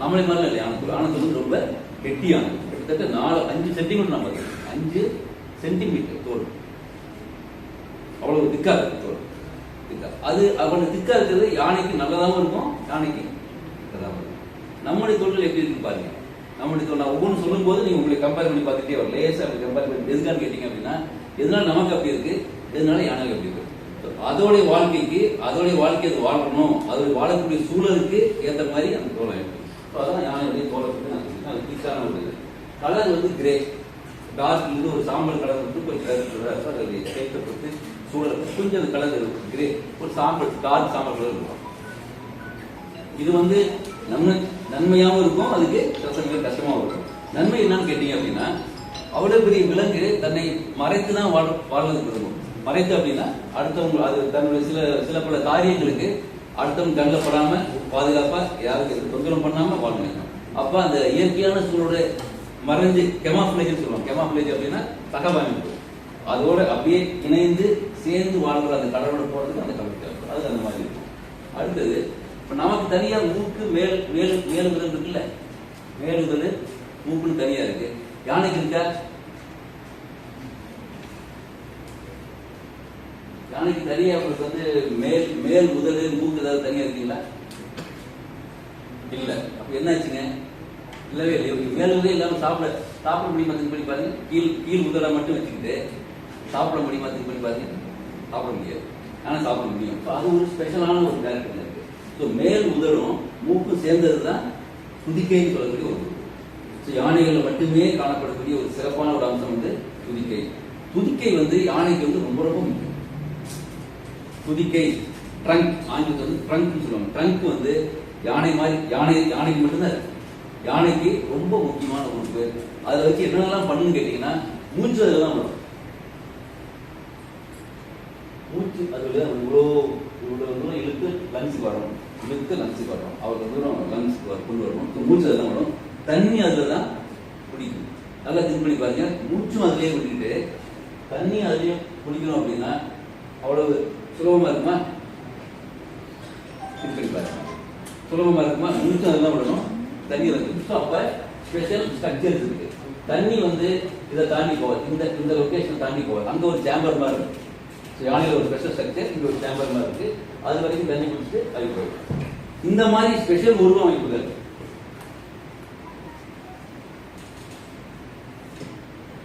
நம்மளை மாதிரி இல்லை ஆனத்தோல் ஆனத்தோல் வந்து ரொம்ப கெட்டியானது கிட்டத்தட்ட நாலு அஞ்சு சென்டிமீட்டர் நம்ம அஞ்சு சென்டிமீட்டர் தோல். அவ்வளவு திக்கா இருக்கு தோல். திக்கா. அது அவ்வளவு திக்கா இருக்கிறது யானைக்கு நல்லதாகவும் இருக்கும் யானைக்கு நல்லதாகவும் இருக்கும். நம்முடைய தோல்கள் எப்படி இருக்கு பாருங்க. நம்முடைய தோல் நான் ஒவ்வொன்று சொல்லும் போது நீங்க உங்களை கம்பேர் பண்ணி பார்த்துட்டே வரும் லேசா அப்படி கம்பேர் பண்ணி எதுக்கான்னு கேட்டீங்க அப்படின்னா எதனால நமக்கு அப்படி இருக்கு? எதனால யானைக்கு அப்படி இருக்கு? அதோடைய வாழ்க்கைக்கு அதோடைய வாழ்க்கை அது வாழணும். அதோடைய வாழக்கூடிய சூழலுக்கு ஏற்ற மாதிரி அந்த தோலை இருக்கு ஸோ அதான் யானையுடைய தோலை நான் சொல்லிட்டேன் அது ஒரு இது. கலர் வந்து கிரே டார்க் வந்து ஒரு சாம்பல் கலர் வந்து கொஞ்சம் கலர் அது சேர்த்த பொறுத்து சூழல் கொஞ்சம் அந்த கலர் இருக்கும். கிரே ஒரு சாம்பல் டார்க் சாம்பல் கலர் இருக்கும். இது வந்து நன்மை நன்மையாகவும் இருக்கும். அதுக்கு சில கஷ்டமாகவும் இருக்கும். நன்மை என்னன்னு கேட்டீங்க அப்படின்னா அவ்வளோ பெரிய விலங்கு தன்னை மறைத்து தான் வாழ வாழ்வதற்கு இருக்கும் மறைத்து அப்படின்னா அடுத்தவங்க அது தன்னுடைய சில சில பல காரியங்களுக்கு அடுத்தவங்க கண்ணில் படாம பாதுகாப்பா யாருக்கு தொந்தரவு பண்ணாம வாழணும் அப்ப அந்த இயற்கையான சூழலோட மறைஞ்சு கெமாஃபிளேஜ் சொல்லுவாங்க. கெமாஃபிளேஜ் அப்படின்னா தகவமைப்பு. அதோட அப்படியே இணைந்து சேர்ந்து வாழ்கிற அந்த கடலோட போறதுக்கு அந்த கடல் அது அந்த மாதிரி இருக்கும். அடுத்தது இப்ப நமக்கு தனியா மூக்கு மேல் மேல் மேலுதல் இருக்குல்ல? மேலுதல் மூக்குன்னு தனியா இருக்கு. யானைக்கு இருக்கா? யானைக்கு தனியா உங்களுக்கு வந்து மேல் மேல் முதல் மூக்கு ஏதாவது தனியா இருக்கீங்களா? இல்ல. அப்ப என்னாச்சுங்க? இல்லவே இல்லை மேல் முதல் இல்லாம சாப்பிட சாப்பிட முடியுமா திங்க் பண்ணி பாருங்க. கீழ் கீழ் முதலை மட்டும் வச்சுக்கிட்டு சாப்பிட முடியுமா திங்க் பண்ணி பாருங்க. சாப்பிட முடியாது. ஆனா சாப்பிட முடியும். அது ஒரு ஸ்பெஷலான ஒரு கேரக்டர் இருக்கு. ஸோ மேல் முதலும் மூக்கும் சேர்ந்தது தான் துதிக்கைன்னு சொல்லக்கூடிய ஒரு ஸோ யானைகளில் மட்டுமே காணப்படக்கூடிய ஒரு சிறப்பான ஒரு அம்சம் வந்து துதிக்கை துதிக்கை வந்து யானைக்கு வந்து ரொம்ப ரொம்ப குதிக்கை ட்ரங்க் ஆங்கிலத்தில் வந்து ட்ரங்க்னு சொல்லுவாங்க. ட்ரங்க் வந்து யானை மாதிரி யானை யானைக்கு மட்டும்தான் இருக்கு. யானைக்கு ரொம்ப முக்கியமான உறுப்பு அதில் வச்சு என்னென்னலாம் பண்ணுன்னு கேட்டிங்கன்னா மூச்சு அதில் தான் வரும். மூச்சு அதில் இவ்வளோ இவ்வளோ தூரம் இழுத்து லங்ஸுக்கு வரணும் இழுத்து லங்ஸுக்கு வரணும் அவ்வளோ தூரம் லங்ஸுக்கு கொண்டு வரணும் மூச்சு அதில் வரும். தண்ணி அதில் தான் குடிக்கும். நல்லா திங்க் பண்ணி பாருங்க. மூச்சும் அதிலே குடிக்கிட்டு தண்ணி அதுலேயும் குடிக்கணும் அப்படின்னா அவ்வளவு சுலபமா இருக்குமா? இப்படி பாருங்க சுலபமா இருக்குமா? மூச்சும் அதெல்லாம் விடணும். தண்ணி வந்து ஸோ அப்போ ஸ்பெஷல் ஸ்ட்ரக்சர்ஸ் இருக்கு. தண்ணி வந்து இதை தாண்டி போகாது. இந்த இந்த லொக்கேஷன் தாண்டி போகாது. அங்கே ஒரு சேம்பர் மாதிரி இருக்கு. ஸோ யானையில் ஒரு ஸ்பெஷல் ஸ்ட்ரக்சர் இங்கே ஒரு சேம்பர் மாதிரி இருக்கு. அது வரைக்கும் தண்ணி குடிச்சிட்டு அது போயிடும். இந்த மாதிரி ஸ்பெஷல் உருவ அமைப்புகள்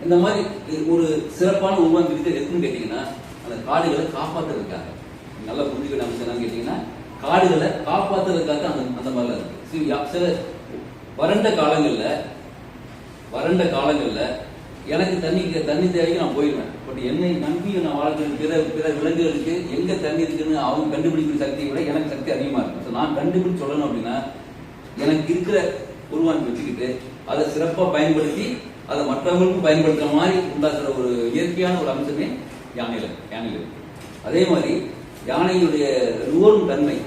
இந்த மாதிரி ஒரு சிறப்பான உருவம் இருக்குது எதுன்னு கேட்டீங்கன்னா அந்த காடுகளை காப்பாத்துறதுக்காக. நல்லா புரிஞ்சுக்கிட்ட அம்சம் என்னன்னு கேட்டீங்கன்னா காடுகளை காப்பாத்துறதுக்காக அந்த அந்த மாதிரிலாம் இருக்கு. சில வறண்ட காலங்களில் வறண்ட காலங்களில் எனக்கு தண்ணி தண்ணி தேவைக்கு நான் போயிடுவேன். பட் என்னை நம்பி நான் வாழ்க்கிற பிற பிற விலங்குகளுக்கு எங்க தண்ணி இருக்குன்னு அவங்க கண்டுபிடிக்கிற சக்தியை விட எனக்கு சக்தி அதிகமாக இருக்கும் ஸோ நான் கண்டுபிடிச்சு சொல்லணும் அப்படின்னா எனக்கு இருக்கிற உருவாக்கி வச்சுக்கிட்டு அதை சிறப்பாக பயன்படுத்தி அதை மற்றவங்களுக்கும் பயன்படுத்துகிற மாதிரி உண்டாக்குற ஒரு இயற்கையான ஒரு அம்சமே யானையில் யானையில். அதே மாதிரி யானையுடைய நுகரும் தன்மை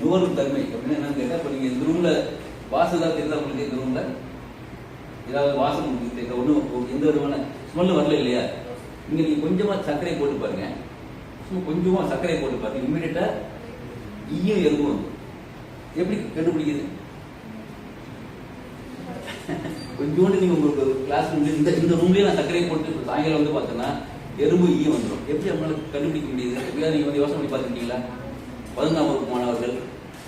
நுகரும் தன்மை அப்படின்னு என்னன்னு கேட்டால் இப்போ நீங்கள் இந்த ரூமில் வாசம் ஏதாவது தெரியுதா உங்களுக்கு? இந்த ரூமில் ஏதாவது வாசம் உங்களுக்கு தெரியுதா? ஒண்ணும் எந்த விதமான ஸ்மெல்லு வரல இல்லையா? இங்கே நீங்கள் கொஞ்சமாக சர்க்கரை போட்டு பாருங்க. சும்மா கொஞ்சமாக சர்க்கரை போட்டு பாருங்க. இம்மிடியட்டாக ஈயும் எறும்பும் வந்து. எப்படி கண்டுபிடிக்குது கொஞ்சோண்டு நீங்கள் உங்களுக்கு கிளாஸ் இந்த இந்த ரூம்லேயே நான் சர்க்கரை போட்டு சாயங்காலம் வந்து பார்த்தோன்னா எறும்பு ஈ வந்துடும் எப்படி நம்மளால கண்டுபிடிக்க முடியுது? எப்படியா நீங்க வந்து யோசனை பண்ணி பார்த்துக்கிட்டீங்களா பதினொன்றாம் வகுப்பு மாணவர்கள்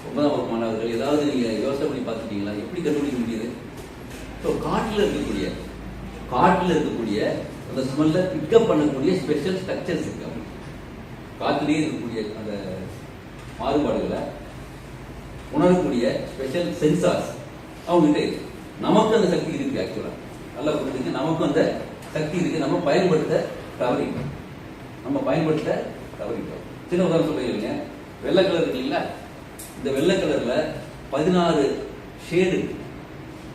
ஒன்பதாம் வகுப்பு மாணவர்கள் ஏதாவது நீங்க யோசனை பண்ணி பார்த்துக்கிட்டீங்களா எப்படி கண்டுபிடிக்க முடியுது? ஸோ காட்டில் இருக்கக்கூடிய காட்டில் இருக்கக்கூடிய அந்த ஸ்மெல்ல பிக்கப் பண்ணக்கூடிய ஸ்பெஷல் ஸ்ட்ரக்சர்ஸ் இருக்கு அவங்களுக்கு. காட்டிலேயே இருக்கக்கூடிய அந்த மாறுபாடுகளை உணரக்கூடிய ஸ்பெஷல் சென்சார்ஸ் அவங்ககிட்ட இருக்கு. நமக்கு அந்த சக்தி இருக்கு ஆக்சுவலாக நல்லா புரிஞ்சுங்க. நமக்கும் அந்த சக்தி இருக்கு. நம்ம பயன்படுத்த தவறிட்டோம். நம்ம பயன்படுத்த தவறிட்டோம். சின்ன உதாரணம் சொல்றீங்க வெள்ளை கலர் இல்லைங்களா இந்த வெள்ளை கலர்ல பதினாறு ஷேடு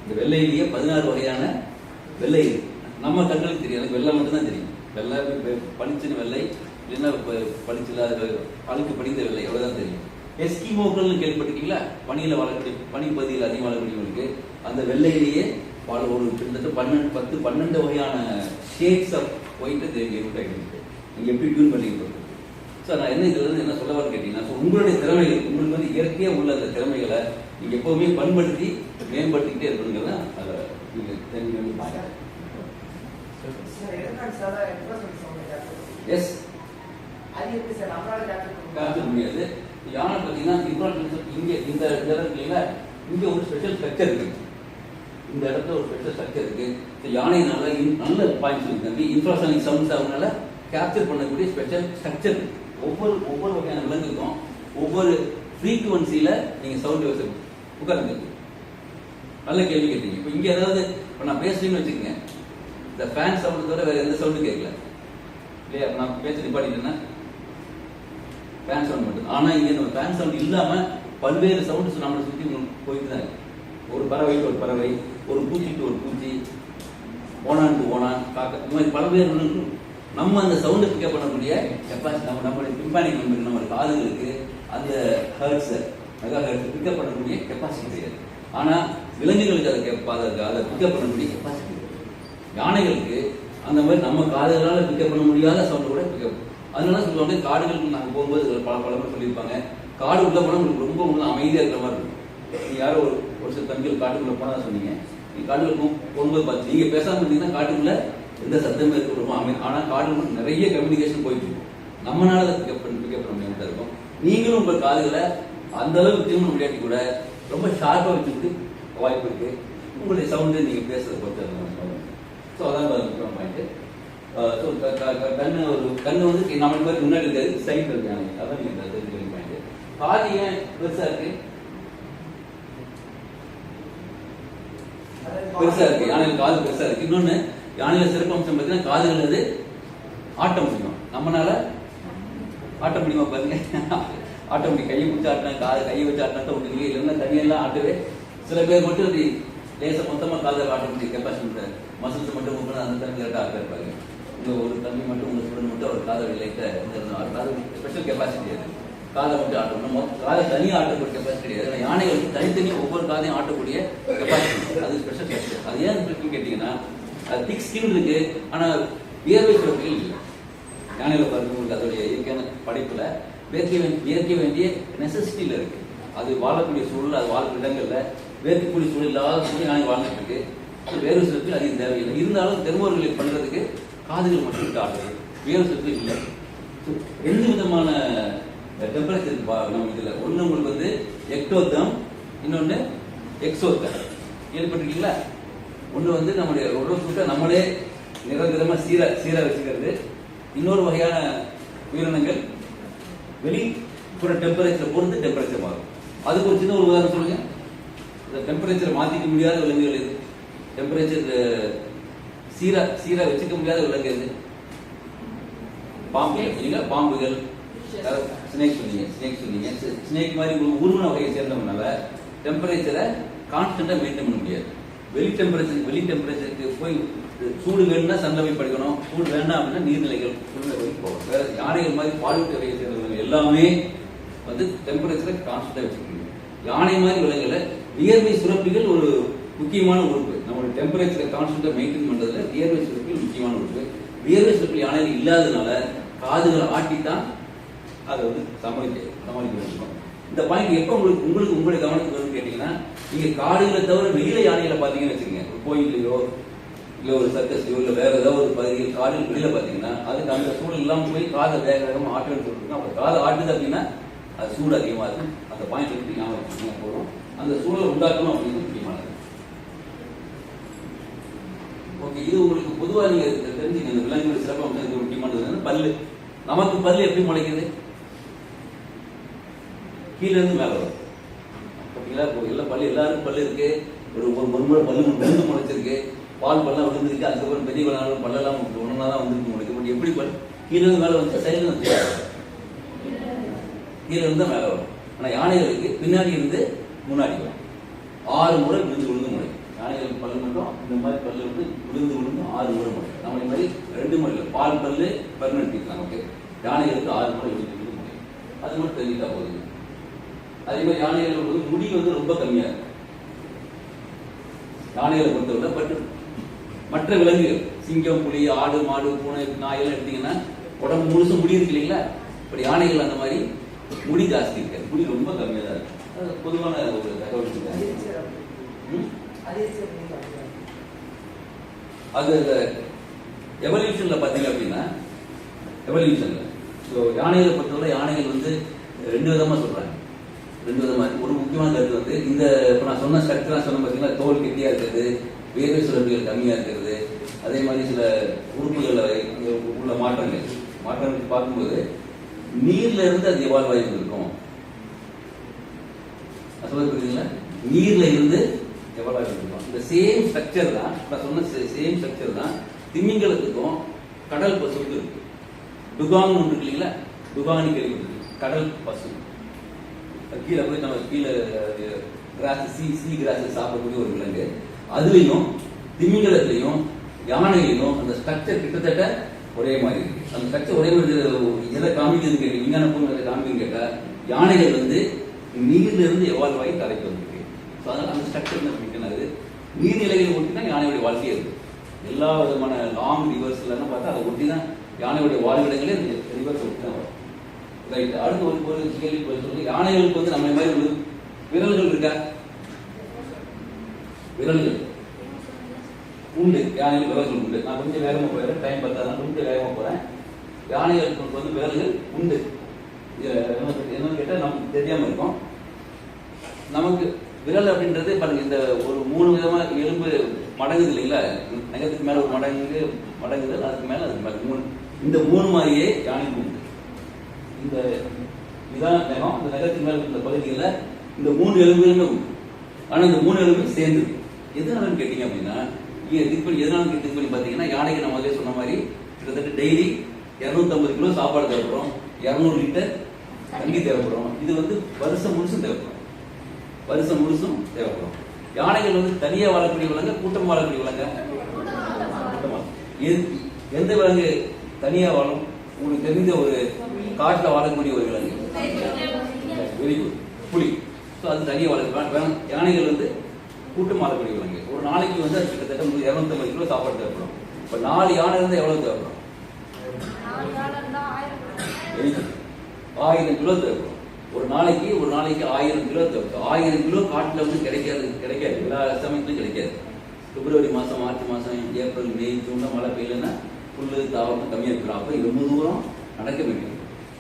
இந்த வெள்ளையிலேயே பதினாறு வகையான வெள்ளை நம்ம கண்களுக்கு தெரியும் அது வெள்ளை மட்டும்தான் தெரியும். வெள்ளை பளிச்சின வெள்ளை இல்லைன்னா ப- பளிச்சு பழுக்கு படிந்த வெள்ளை அவ்வளவுதான் தெரியும். எஸ்கிமோக்கள்னு கேள்விப்பட்டிருக்கீங்களா? பனியில் வாழக்கூடிய பனி பகுதியில் அதிகம் வாழக்கூடியவங்களுக்கு அந்த வெள்ளையிலேயே வாழ ஒரு கிட்டத்தட்ட பன்னெண்டு பத்து பன்னெண்டு வகையான ஷேட்ஸ் ஆஃப் ஒயிட் தெரியும் நீங்க எப்படி டியூன் பண்ணிக்கிறது ஸோ நான் என்ன இதுல இருந்து என்ன சொல்ல வரேன்னு கேட்டீங்கன்னா so உங்களுடைய திறமைகள் உங்களுக்கு வந்து இயற்கையா உள்ள அந்த திறமைகளை நீங்க எப்பவுமே பண்படுத்தி மேம்படுத்திக்கிட்டே இருக்கணுங்கிறத அதை நீங்க தெரிஞ்சு சார் சார் கேட்குது எஸ் சார்? காட்ட முடியாது. யானை பார்த்தீங்கன்னா இன்ஃப்ராஸ்ட்ரக்சர் இங்கே இந்த இல்ல, இங்க ஒரு ஸ்பெஷல் ஸ்ட்ரக்சர் இருக்கு. இந்த இடத்துல ஒரு பெரிய ஸ்ட்ரக்சர் இருக்கு. இந்த நல்ல நல்ல பாயிண்ட்ஸ் இருக்காங்க தம்பி இன்ஃப்ராஸ்ட்ரக்சர் சவுண்ட்ஸ் அவங்களால கேப்சர் பண்ணக்கூடிய ஸ்பெஷல் ஸ்ட்ரக்சர் ஒவ்வொரு ஒவ்வொரு வகையான விலங்குக்கும் ஒவ்வொரு ஃப்ரீக்குவன்சியில நீங்க சவுண்ட் வச்சு உட்காருங்க. நல்ல கேள்வி கேட்டீங்க. இப்போ இங்க ஏதாவது இப்போ நான் பேசுறேன்னு வச்சுக்கோங்க. இந்த ஃபேன் சவுண்ட் தவிர வேற எந்த சவுண்டும் கேட்கல. இல்லையா? அப்ப நான் பேச நிப்பாட்டிட்டேன்னா ஃபேன் சவுண்ட் மட்டும் ஆனா இங்க நம்ம ஃபேன் சவுண்ட் இல்லாம பல்வேறு சவுண்ட்ஸ் நம்மளை சுத்தி போயிட்டு தான் இருக்கு. ஒரு பறவைக்கு ஒரு பறவை ஒரு பூச்சிக்கு ஒரு பூச்சி ஓனான்ட்டு ஓனான் காக்க இந்த மாதிரி பல ஒன்று நம்ம அந்த சவுண்டை பிக்கப் பண்ணக்கூடிய கெப்பாசிட்டி நம்ம நம்மளுடைய பிம்பானிக் மெம்பர் நம்ம காதுகளுக்கு அந்த ஹர்ட்ஸை மெகா ஹர்ட்ஸ் பிக்கப் பண்ணக்கூடிய கெப்பாசிட்டி கிடையாது. ஆனால் விலங்குகளுக்கு அதை கெப்பா அதை அதை பிக்கப் பண்ணக்கூடிய கெப்பாசிட்டி யானைகளுக்கு அந்த மாதிரி நம்ம காதுகளால் பிக்கப் பண்ண முடியாத சவுண்டு கூட பிக்கப் அதனால சொல்லுவாங்க காடுகளுக்கு நாங்கள் போகும்போது பல பல பேர் சொல்லியிருப்பாங்க காடு உள்ள போனால் உங்களுக்கு ரொம்ப அமைதியாக இருக்கிற மாதிரி இருக்கும். யாரோ ஒரு ஒரு சில தம்பிகள் காட்டுக்குள்ள போனா சொன்னீங்க. நீங்கள் காட்டுக்குள்ள போகும்போது பார்த்து நீங்க பேசாம இருந்தீங்கன்னா காட்டுக்குள்ள எந்த சத்தமே இருக்க ரொம்ப அமை ஆனா காட்டுக்குள்ள நிறைய கம்யூனிகேஷன் போயிட்டு இருக்கும் நம்மனால அதை பிக்கப் பண்ணி பிக்கப் பண்ண முடியாமல் இருக்கும். நீங்களும் உங்க காதுகளை அந்த அளவுக்கு திரும்ப முடியாட்டி கூட ரொம்ப ஷார்ப்பா வச்சுக்கிட்டு வாய்ப்பு இருக்கு. உங்களுடைய சவுண்டு நீங்க பேசுறத பொறுத்து ஸோ அதான் முக்கியமான பாயிண்ட் ஸோ கண்ணு ஒரு கண்ணு வந்து நம்ம மாதிரி முன்னாடி இருக்காது சைட் இருக்காங்க அதான் நீங்க பாயிண்ட் காது ஏன் பெருசா இருக்கு? பெருசா இருக்கு. யானைகள் காது பெருசா இருக்கு. இன்னொன்னு யானையில சிறப்பம்சம் பார்த்தீங்கன்னா காதுகள் அது ஆட்ட முடியும் நம்மனால ஆட்ட முடியுமா பாருங்க. ஆட்ட முடியும் கையை பிடிச்சி ஆட்டினா காது கையை வச்சு ஆட்டினா ஒன்று இல்லை இல்லைன்னா தனியெல்லாம் ஆட்டவே சில பேர் மட்டும் அப்படி லேசா மொத்தமா காதை ஆட்ட முடியும் கெப்பாசிட்டி மசில்ஸ் மட்டும் மூக்கணும் அந்த தம்பி கரெக்டாக ஆட்ட இருப்பாங்க உங்க ஒரு தம்பி மட்டும் உங்க ஸ்டூடெண்ட் மட்டும் அவர் காதல் லைட்டாக காது ஸ்பெஷல் கெப்பாசிட்டி அது. காதை மட்டும் ஆட்டணும். மொத்த காதை தனியாக ஆட்டக்கூடிய கெப்பாசிட்டி கிடையாது. ஆனா யானைகளுக்கு தனித்தனியாக ஒவ்வொரு காதையும் ஆட்டக்கூடிய கெப்பாசிட்டி அது ஸ்பெஷல் கெப்பாசிட்டி அது ஏன் இருக்குன்னு கேட்டீங்கன்னா அது திக் ஸ்கின் இருக்கு. ஆனால் வியர்வை சுரப்பிகள் இல்லை. யானையில் பாருங்க அதோடைய இயற்கையான படைப்பில் வேர்க்க வேண்டிய வேர்க்க வேண்டிய நெசசிட்டியில் இருக்கு. அது வாழக்கூடிய சூழல் அது வாழக்கூடிய இடங்களில் வேர்க்கக்கூடிய சூழல் இல்லாத சூழல் யானை வாழ்ந்துட்டு இருக்கு. வேறு வேர்வை சுரப்பில் அதிகம் தேவையில்லை. இருந்தாலும் தெருவோர்களை பண்ணுறதுக்கு காதுகள் மட்டும் இருக்கு ஆடுறது வேர்வை சுரப்பில் இல்லை. எந்த ரெண்டு விதமான டெம்பரேச்சர் நம்ம இதுல. ஒண்ணு உங்களுக்கு வந்து எக்டோதம் இன்னொன்னு எக்ஸோதம் கேள்விப்பட்டிருக்கீங்களா? ஒண்ணு வந்து நம்முடைய உடல் சுட்ட நம்மளே நிரந்தரமா சீரா சீரா வச்சுக்கிறது. இன்னொரு வகையான உயிரினங்கள் வெளிப்புற டெம்பரேச்சர் பொறுத்து டெம்பரேச்சர் மாறும். அதுக்கு ஒரு சின்ன ஒரு உதாரணம் சொல்லுங்க. இந்த டெம்பரேச்சர் மாத்திக்க முடியாத விலங்குகள் இது டெம்பரேச்சர் சீரா சீரா வச்சுக்க முடியாத விலங்கு எது? பாம்புகள். பாம்புகள். ஸ்னேக் சொன்னீங்க ஸ்னேக் சொன்னீங்க. ஸ்னேக் மாதிரி ஒரு உருவன வகையை சேர்ந்தவனால டெம்பரேச்சரை கான்ஸ்டன்டா மெயின்டைன் பண்ண முடியாது. வெளி டெம்பரேச்சர் வெளி டெம்பரேச்சருக்கு போய் சூடு வேணும்னா சன்ல படிக்கணும் சூடு வேண்டாம் அப்படின்னா நீர்நிலைகள் சூழ்நிலை போய் போகணும் வேற யானைகள் மாதிரி பாலூட்டு வகையை சேர்ந்தவங்க எல்லாமே வந்து டெம்பரேச்சரை கான்ஸ்டன்டா வச்சுக்கணும் யானை மாதிரி விலங்குல வியர்வை சுரப்பிகள் ஒரு முக்கியமான உறுப்பு. நம்மளோட டெம்பரேச்சரை கான்ஸ்டன்டா மெயின்டைன் பண்றதுல வியர்வை சுரப்பிகள் முக்கியமான உறுப்பு. வியர்வை சுரப்பில் யானைகள் இல்லாததுனால காதுகளை ஆட்டித்தான் அதை வந்து சமாளிக்க சமாளிக்க வேண்டும். இந்த பாயிண்ட் எப்போ உங்களுக்கு உங்களுக்கு உங்களுடைய கவனத்துக்கு வரும்னு கேட்டீங்கன்னா நீங்கள் காடுகளை தவிர வெளியில யானைகளை பார்த்தீங்கன்னு வச்சுக்கோங்க. ஒரு கோயிலையோ இல்லை ஒரு சர்க்கஸ்லையோ இல்லை வேற ஏதாவது ஒரு பகுதியில் காடுகள் வெளியில பார்த்தீங்கன்னா அதுக்கு அந்த சூழல் இல்லாமல் போய் காதை வேக வேகமா ஆட்டுன்னு சொல்லிருக்கோம் அப்போ காதை ஆட்டுது அப்படின்னா அது சூடு அதிகமாக இருக்கும் அந்த பாயிண்ட் எப்படி ஞாபகம் போகிறோம் அந்த சூழலை உண்டாக்கணும் அப்படின்னு முக்கியமானது. ஓகே இது உங்களுக்கு பொதுவாக நீங்கள் தெரிஞ்சுங்க இந்த விலங்குகள் சிறப்பாக முக்கியமானது பல்லு. நமக்கு பல்லு எப்படி முளைக்குது? கீழேருந்து மேலே வரும். பார்த்தீங்களா? இப்போ எல்லாம் பல்லு எல்லாருக்கும் பல்லு இருக்கு. ஒரு ஒரு ஒரு முறை பல்லு விழுந்து முளைச்சிருக்கு. பால் பல்லாம் விழுந்துருக்கு. அதுக்கப்புறம் பெரிய பல்லாலும் பல்லெல்லாம் ஒன்றா தான் வந்துருக்கு முளைக்கு. பட் எப்படி பல்? கீழேருந்து இருந்து வந்து சைடில் வந்து கீழேருந்து இருந்து தான் மேலே வரும். ஆனால் யானைகளுக்கு பின்னாடி இருந்து முன்னாடி வரும். ஆறு முறை விழுந்து விழுந்து முளைக்கும். யானைகளுக்கு பல்லு மட்டும் இந்த மாதிரி பல்லு வந்து விழுந்து விழுந்து ஆறு முறை முளைக்கும். நம்ம இந்த மாதிரி ரெண்டு முறையில் பால் பல்லு பர்மனன்ட் இருக்கலாம் ஓகே யானைகளுக்கு ஆறு முறை விழுந்து விழுந்து முடியும் அது மட்டும் தெரிஞ்சுட்டா போதுங்க அதே மாதிரி யானைகள் வந்து முடி வந்து ரொம்ப கம்மியா இருக்கும் யானைகளை பொறுத்தவரை பட் மற்ற விலங்குகள் சிங்கம் புலி ஆடு மாடு பூனை நாய் எல்லாம் எடுத்தீங்கன்னா உடம்பு முழுசும் முடி இருக்கு இல்லைங்களா? இப்படி யானைகள் அந்த மாதிரி முடி ஜாஸ்தி இருக்காது. முடி ரொம்ப கம்மியா தான் இருக்கும் அது பொதுவான ஒரு தகவல் அது இந்த எவல்யூஷன்ல பாத்தீங்க அப்படின்னா எவல்யூஷன்ல ஸோ யானைகளை பொறுத்தவரை யானைகள் வந்து ரெண்டு விதமா சொல்றாங்க. ரெண்டு விதமா ஒரு முக்கியமான கருத்து வந்து இந்த இப்போ நான் சொன்ன ஸ்ட்ரக்சர்லாம் சொன்ன பார்த்தீங்கன்னா தோல் கெட்டியா இருக்கிறது வேர்வை சுரப்பிகள் கம்மியா இருக்கிறது அதே மாதிரி சில உறுப்புகளில் உள்ள மாற்றங்கள். மாற்றங்கள் பார்க்கும்போது நீர்ல இருந்து அது எவால்வ் ஆகி இருக்கும் புரியுதுங்களா? நீர்ல இருந்து எவ்வளவு இருக்கும் இந்த சேம் ஸ்ட்ரக்சர் தான் நான் சொன்ன சேம் ஸ்ட்ரக்சர் தான் திமிங்கலத்துக்கும் கடல் பசுக்கு இருக்கு. டுகாங் ஒன்று இல்லைங்களா? டுகானி கேள்விப்பட்டிருக்கு கடல் பசு. கீழே போய் நம்ம கீழே கிராஸ் சி சி கிராஸ் சாப்பிடக்கூடிய ஒரு விலங்கு. அதுலேயும் திமிங்கலத்திலையும் யானையிலையும் அந்த ஸ்ட்ரக்சர் கிட்டத்தட்ட ஒரே மாதிரி இருக்கு. அந்த ஸ்ட்ரக்சர் ஒரே மாதிரி எதை காமிக்குதுன்னு கேட்டு விஞ்ஞான பூர்வம் எதை கேட்டால் யானைகள் வந்து நீர்ல இருந்து எவால்வ் ஆகி தரைக்கு வந்திருக்கு. ஸோ அதனால் அந்த ஸ்ட்ரக்சர் நமக்கு நீர்நிலைகளை ஒட்டி தான் யானையுடைய வாழ்க்கையே இருக்கு. எல்லா விதமான லாங் ரிவர்ஸ்லாம் பார்த்தா அதை ஒட்டி தான் யானையுடைய வாழ்விடங்களே ரிவர்ஸ் ஒட்டி தான் வரும். ரைட் அடுத்து ஒரு ஒரு கேள்வி சொல்லி யானைகளுக்கு வந்து நம்ம மாதிரி ஒரு விரல்கள் இருக்கா? விரல்கள். உண்டு. யானைகள் விரல்கள் உண்டு. நான் கொஞ்சம் வேகமா போயிடுறேன். டைம் பார்த்தாதான் கொஞ்சம் வேகமா போறேன். யானைகளுக்கு வந்து விரல்கள் உண்டு. என்ன- என்னன்னு கேட்டா நமக்கு தெரியாம இருக்கும். நமக்கு விரல் அப்படின்றது பாருங்க இந்த ஒரு மூணு விதமா எலும்பு மடங்குது இல்லைங்களா? நகத்துக்கு மேல ஒரு மடங்கு மடங்குதல் அதுக்கு மேல அதுக்கு மேல மூணு. இந்த மூணு மாதிரியே யானைக்கு உண்டு. இந்த இதான் நகம் இந்த நகரத்துக்கு மேல இருக்கிற பகுதியில் இந்த மூணு எலும்புகளுமே உண்டு. இந்த மூணு எலும்பு சேர்ந்து எதனாலன்னு கேட்டீங்க அப்படின்னா இங்க திக் பண்ணி எதனால திக் பண்ணி பார்த்தீங்கன்னா யானைக்கு நம்ம முதல்ல சொன்ன மாதிரி கிட்டத்தட்ட டெய்லி 250 கிலோ சாப்பாடு தேவைப்படும். 200 லிட்டர் தண்ணி தேவைப்படும். இது வந்து வருஷம் முழுசும் தேவைப்படும். வருஷம் முழுசும் தேவைப்படும். யானைகள் வந்து தனியாக வாழக்கூடிய விலங்கு கூட்டம் வாழக்கூடிய விலங்கு? எந்த விலங்கு தனியாக வாழும்? உங்களுக்கு தெரிந்த ஒரு காட்டில் வாழக்கூடிய ஒரு விலங்கு. வெரி குட் புலி. ஸோ அது தனியாக வளர்க்க யானைகள் வந்து கூட்டம் வாழக்கூடிய விலங்கு. ஒரு நாளைக்கு வந்து அது கிட்டத்தட்ட இரநூத்தம்பது கிலோ சாப்பாடு தேவைப்படும். இப்போ நாலு யானை இருந்தால் எவ்வளோ தேவைப்படும்? ஆயிரம் கிலோ தேவைப்படும். ஒரு நாளைக்கு ஒரு நாளைக்கு ஆயிரம் கிலோ தேவைப்படும். ஆயிரம் கிலோ காட்டில் வந்து கிடைக்காது கிடைக்காது. எல்லா சமயத்துலையும் கிடைக்காது. பிப்ரவரி மாதம் மார்ச் மாதம் ஏப்ரல் மே ஜூன்ல மழை பெய்யலன்னா புல் தாவரம் கம்மியாக இருக்கும் அப்போ ரொம்ப தூரம் நடக்க வேண்டியது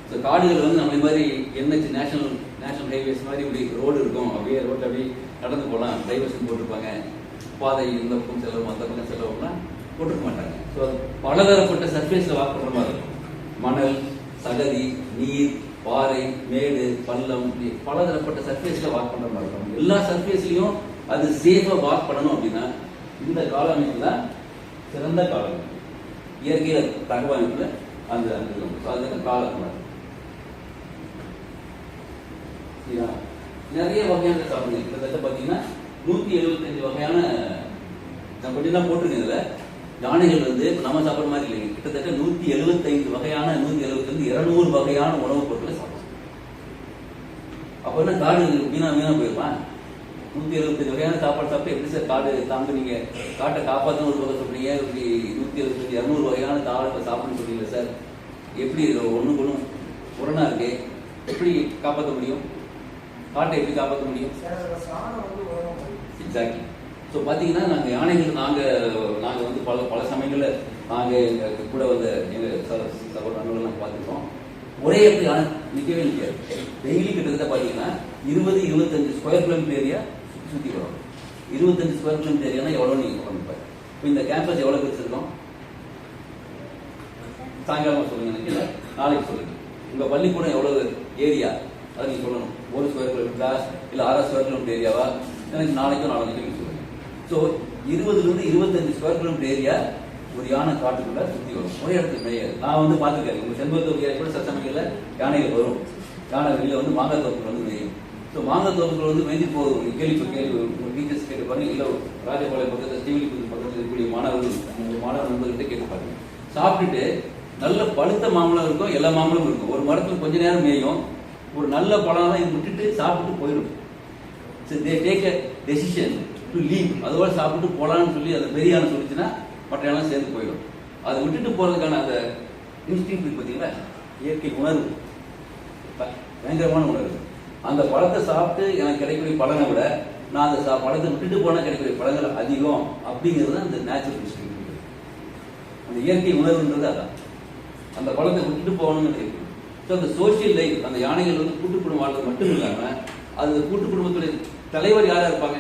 ஸோ காடுகள் வந்து நம்மளே மாதிரி என்ஹெச் நேஷனல் நேஷனல் ஹைவேஸ் மாதிரி இப்படி ரோடு இருக்கும். அப்படியே ரோட்டில் அப்படியே நடந்து போகலாம். டைவர்ஷன் போட்டிருப்பாங்க. பாதை இந்த பக்கம் செல்லவும் அந்த பக்கம் செல்லவும்னா போட்டிருக்க மாட்டாங்க. ஸோ பலதரப்பட்ட சர்ஃபேஸில் வாக் பண்ணுற மாதிரி இருக்கும். மணல் சகதி நீர் பாறை மேடு பள்ளம் பலதரப்பட்ட சர்ஃபேஸில் வாக் பண்ணுற மாதிரி இருக்கும். எல்லா சர்ஃபேஸ்லையும் அது சேஃபாக வாக் பண்ணணும் அப்படின்னா இந்த காலமைப்பு தான் சிறந்த காலம் இயற்கையில் தகவல் அந்த அந்த இது உண்டு. நிறைய வகையான சாப்பிடுங்க. கிட்டத்தட்ட பார்த்தீங்கன்னா நூற்றி எழுபத்தஞ்சு வகையான நான் கொஞ்சம் தான் போட்டிருக்கேன் இதில். யானைகள் வந்து நம்ம சாப்பிட்ற மாதிரி இல்லைங்க. கிட்டத்தட்ட நூற்றி எழுபத்தைந்து வகையான நூற்றி எழுபத்தஞ்சு இருநூறு வகையான உணவுப் பொருட்களை சாப்பிடும் அப்போ என்ன காடு வீணா வீணா போயிருமா? நூற்றி எழுபத்தஞ்சு வகையான சாப்பாடு சாப்பிட்டு எப்படி சார் காடு தாங்க நீங்கள் காட்டை காப்பாற்றணும் ஒரு வகை சொல்கிறீங்க இப்படி நூற்றி எழுபத்தஞ்சு இரநூறு வகையான தாவரத்தை சாப்பிடணும்னு சொல்றீங்க சார். எப்படி ஒன்றுக்கு ஒன்றும் முரணா இருக்கு? எப்படி காப்பாற்ற முடியும்? காட்டை எப்படி காப்பாற்ற முடியும். எக்ஸாக்ட்லி ஸோ பார்த்தீங்கன்னா நாங்கள் யானைகள் நாங்கள் நாங்கள் வந்து பல பல சமயங்களில் நாங்கள் கூட வந்த எங்கள் சகோதர நண்பர்கள்லாம் பார்த்துருக்கோம் ஒரே இடத்துல யானை நிற்கவே நிற்காது டெய்லி கிட்டத்தட்ட பார்த்தீங்கன்னா இருபது இருபத்தஞ்சு ஸ்கொயர் கிலோமீட்டர் ஏரியா சுற்றி வரும். இருபத்தஞ்சு ஸ்கொயர் கிலோமீட்டர் ஏரியானா எவ்வளோ நீங்கள் பண்ணிப்பாரு இப்போ இந்த கேம்பஸ் எவ்வளோ வச்சிருக்கோம்? சாயங்காலமா சொல்லுங்க எனக்கு இல்ல நாளைக்கு சொல்லுங்க. உங்க பள்ளிக்கூடம் எவ்வளவு ஏரியா அதை நீங்க சொல்லணும். ஒரு ஸ்கொயர் கிலோமீட்டரா இல்ல ஆறு ஸ்கொயர் கிலோமீட்டர் ஏரியாவா? எனக்கு நாளைக்கும் நாளைக்கு நீங்க சொல்லுங்க. ஸோ இருபதுல இருந்து இருபத்தஞ்சு ஸ்கொயர் கிலோமீட்டர் ஏரியா ஒரு யானை காட்டுக்குள்ள சுத்தி வரும். ஒரே இடத்துக்கு மேயாது. நான் வந்து பார்த்துருக்கேன். உங்க செண்பகத்தோப்பு ஏரியா கூட சட்டமைக்கல யானைகள் வரும். யானை வெளியில வந்து மாங்காய் தோப்புல வந்து மேயும். ஸோ மாங்காய் தோப்புல வந்து மேய்ஞ்சி போகும் கேள்வி கேள்வி உங்க டீச்சர்ஸ் கேட்டு பாருங்க. இல்ல ராஜபாளையம் பக்கத்தில் ஸ்ரீவில்லிபுத்தூர் பக்கத்தில் இருக்கக்கூடிய மாணவர்கள் மாணவர் நண்பர்கிட்ட கேட்டு பாருங்க. சாப்பிட்டுட்டு நல்ல பழுத்த மாம்பழம் இருக்கும் எல்லா மாம்பழமும் இருக்கும். ஒரு மரத்துல கொஞ்ச நேரம் மேயும். ஒரு நல்ல பழம் இது விட்டுட்டு சாப்பிட்டு போயிடும். They take a decision to leave அதோட சாப்பிட்டு போகலான்னு சொல்லி அதை பெரியான்னு சொல்லிச்சுன்னா மற்ற எல்லாம் சேர்ந்து போயிடும். அதை விட்டுட்டு போகிறதுக்கான அந்த இன்ஸ்டிங் பார்த்தீங்களா இயற்கை உணர்வு. பயங்கரமான உணர்வு. அந்த பழத்தை சாப்பிட்டு எனக்கு கிடைக்கக்கூடிய பலனை விட நான் அந்த சா- பழத்தை விட்டுட்டு போனால் கிடைக்கக்கூடிய பழங்கள் அதிகம் அப்படிங்கிறது தான் அந்த நேச்சுரல் இன்ஸ்டிங் அந்த இயற்கை உணர்வுன்றது அதான். அந்த பழத்தை விட்டுட்டு போகணும்னு இருக்கு ஸோ அந்த சோஷியல் லைஃப் அந்த யானைகள் வந்து கூட்டு குடும்பம் வாழ்றது மட்டும் இல்லாமல் அது கூட்டு குடும்பத்துடைய தலைவர் யாராக இருப்பாங்க?